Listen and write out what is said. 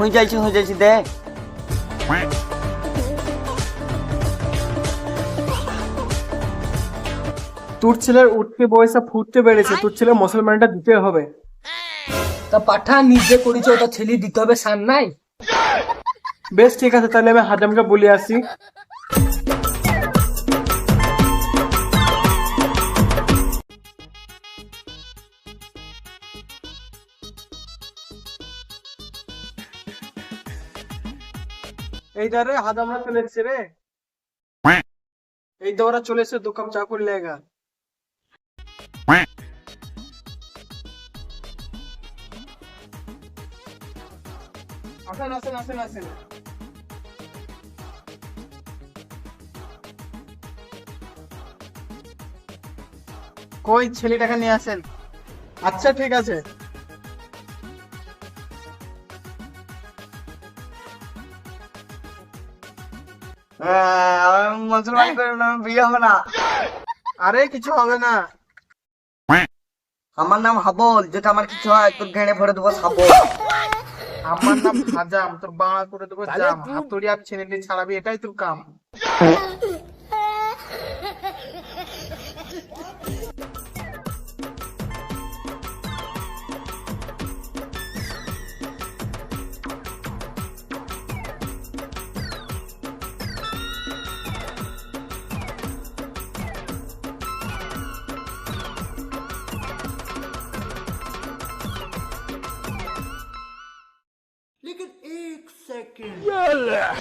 হয়ে যাইছি যাইছি দেখ তোর ছেলের উঠতে পয়সা ফুটতে বেড়েছে তোর ছেলে মুসলমানটা দিতে হবে। তা পাঠা নিজে করেছে ওটা ছেলে দিতে হবে সান নাই? বেশ ঠিক আছে তাহলে আমি হাজামকে বলে আসি। এই দারে হাজামরা চলে এসছে রে। এই দৌড়া চলে এসছে দু কাপ চা করে লেগা আসেন আসেন আসেন আসেন। কই ছেলেটাকে নিয়ে আসেন? আচ্ছা ঠিক আছে। মুসলমান করে নাম বিয়ে হবে না। আরে কিছু হবে না। আমার নাম হাবল যেটা আমার কিছু হয় তোর ঘেড়ে ভরে দেবো হাবল আমার নাম হাজাম তোর বাংলা করে দেবো জাম। হাতুড়ি আর ছেলেটি ছাড়াবি এটাই তোর কাম। seconds. Hello.